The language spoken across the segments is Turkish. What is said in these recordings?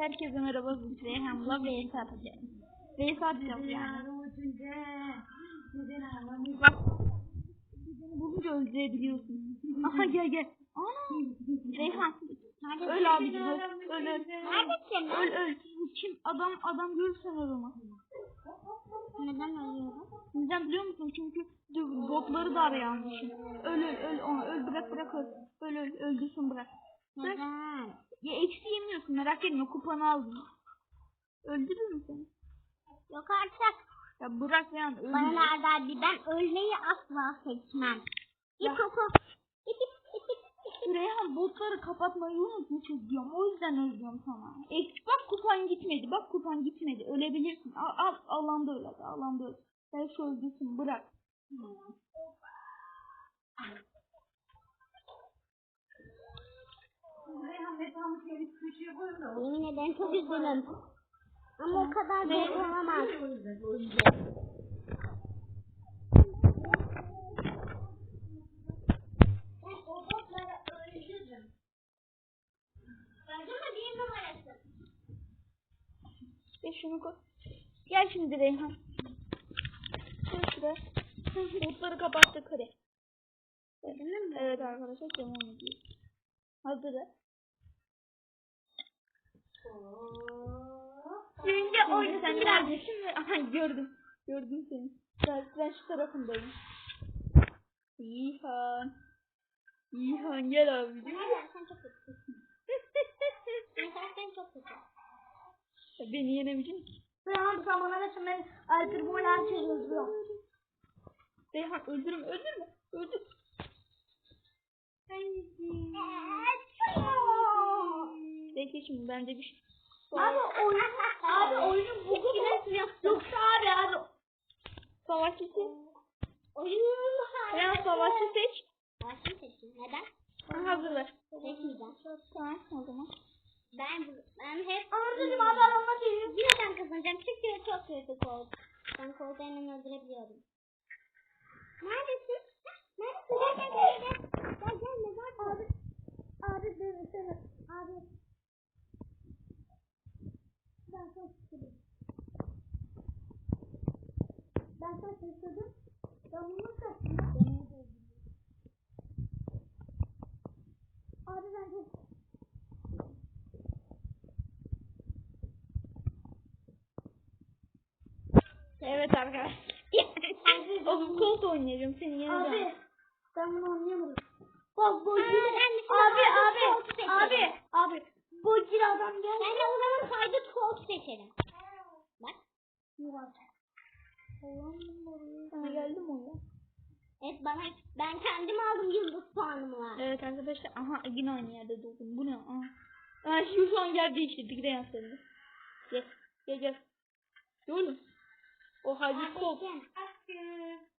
Herkese merhaba bugün Reyhan'la VS atacağım. VS atacağım yani. Beni bulunca özleyebiliyorsun. Aha gel gel. Ana. Reyhan. Öl abi öl. Öl öl. Neredesin? Öl öl. Kim adam adam görürsen adamı. Neden ölüyorum? Neden biliyor musun? Çünkü botları da arayanmışım. Öl öl öl onu öl bırak bırak öl. Öl öl öldürsün bırak. Bırak. Neden? Ya eksi yemiyorsun merak etme kupanı aldın. Öldürür mü seni? Yok artık. Ya bırak yani öldür. Bana nerede abi? Ben ölmeyi asla seçmem. Ya. Git oku. Reyhan botları kapatmayı unutmuşuz diyorum. O yüzden özlüyorum sana. Eksi bak kupan gitmedi. Bak kupan gitmedi. Ölebilirsin. Al, al alanda öl alanda öl. Belki öldürsün bırak. Yemin ederim çok üzgünüm. Ama o kadar zor olamaz. Ve şunu koy. Gel şimdi Reyhan. Gel şuraya. Botları kapattık hadi. Evet arkadaşlar devam ediyor. Hazır. Şimdi oyunu sen neredesin ve aha gördüm. Gördüm seni. Ben, ben şu tarafındayım. İhan. İhan gel abi. Sen çok kötüsün. Sen çok kötü. Beni yenemeyecek ki. Reyhan sen bana desin ben Alper bu oyunu herkes öldürüyor. Reyhan öldürme öldürme. Öldür. Bekle şimdi bende bir şey. Abi oyunu abi oyunu bugün nasıl yaptın? Yoksa abi abi Savaşçı seç. oyunu Reyhan savaşçı seç. Savaşçı seçin. Neden? Ben hazırlar. Seçmeyeceğim. Tamam o zaman. Ben ben hep Anladım abi anlatayım. Yine ben kazanacağım çünkü çok kötü kol. Ben kol hemen öldürebiliyorum. Neredesin? Neredesin? Gel gel gel gel. Gel gel ne var? Abi. Abi dövüşsene. Abi. Ben çok sıkıldım. Ben çok sıkıldım. Ben bunu kaçtım. Abi ben çok Evet arkadaşlar. Oğlum kolt oynayacağım seni yeneceğim. Abi ben bunu oynayamadım. Bak bu abi abi abi abi abi bu adam gel. Ben de o zaman kaydı kod seçerim. Bak. Sana geldi mi o ya? Evet bana ben kendim aldım yıldız puanımla. Evet arkadaşlar aha yine aynı yerde durdum. Bu ne? Aha. Aa, şu şu an yer değiştirdik Reyhan seninle. Gel gel gel. Dur. O halde kolt.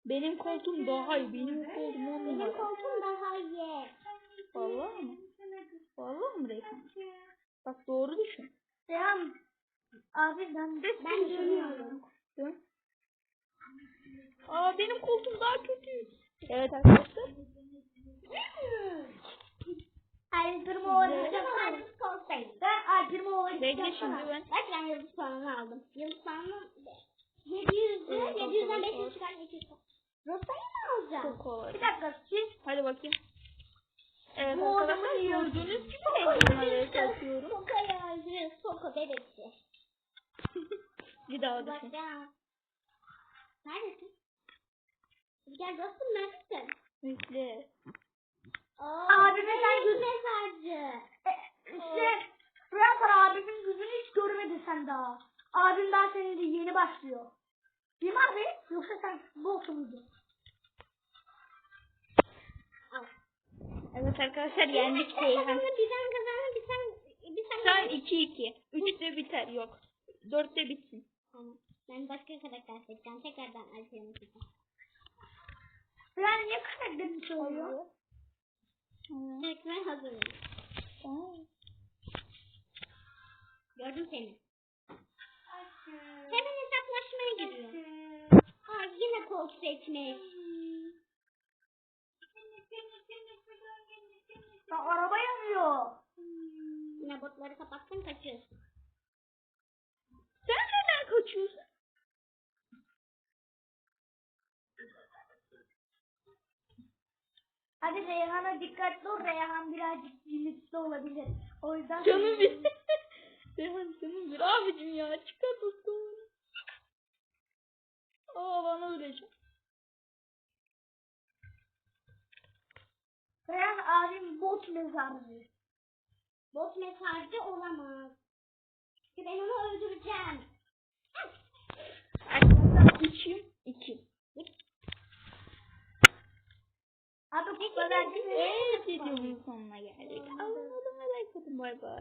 Benim koltuğum daha iyi. Benim koltuğum on Benim koltuğum daha iyi. Vallahi mı? Vallahi mı Reyhan? Bak doğru düşün. Devam. Abi ben Ben dönüyorum. Dön. Aa benim koltuğum daha kötü. Evet arkadaşlar. Alper'imi Ben oynayacağım. kaydı kolsaydım. Ben Alper'imi oynayacağım. Bekle şimdi ben. Bak ben yıldız puanını aldım. Yıldız puanını 700'de Evet, 700'den evet, 500 çıkar 200 Rotayı mı alacağım? Çok kolay. Bir dakika siz Hadi bakayım. Evet Bu arkadaşlar gördüğünüz gibi heyecanları satıyorum. Soka yazıyor. Soka bebekçi. Bir daha Bak düşün. ya. Neredesin? Gel dostum neredesin? Bekle. Abime sen yüz- mesajı. e, işte Fırat abimin yüzünü hiç görmedin sen daha. Abim daha senin de yeni başlıyor. Değil mi abi? Yoksa sen bolsun muydun? Al. Evet arkadaşlar yendik Reyhan. Bir sen kazandın bir sen bir sen Şu an 2-2. 3'te biter yok. 4'te bitsin. Tamam. Ben başka karakter seçeceğim. Tekrardan Alper'imi seçeceğim. Ben niye karakterimi söylüyor? Tekrar hazırım. Gördüm seni. Hemen hesaplaşmaya giriyor. Aa yine kol seçmiş. Ya araba yanıyor. Yine botları kapattın kaçıyorsun. Hadi Reyhan'a dikkatli ol. Reyhan birazcık cimrisi olabilir. O yüzden Canım bir. Reyhan canım bir. Abicim ya çıkar dostum. Aa bana öleceğim. Reyhan abim bot mezarı. Bot mesajı olamaz. Ben onu öldüreceğim. videoyu sonuna geldik. I like olun. Bay but.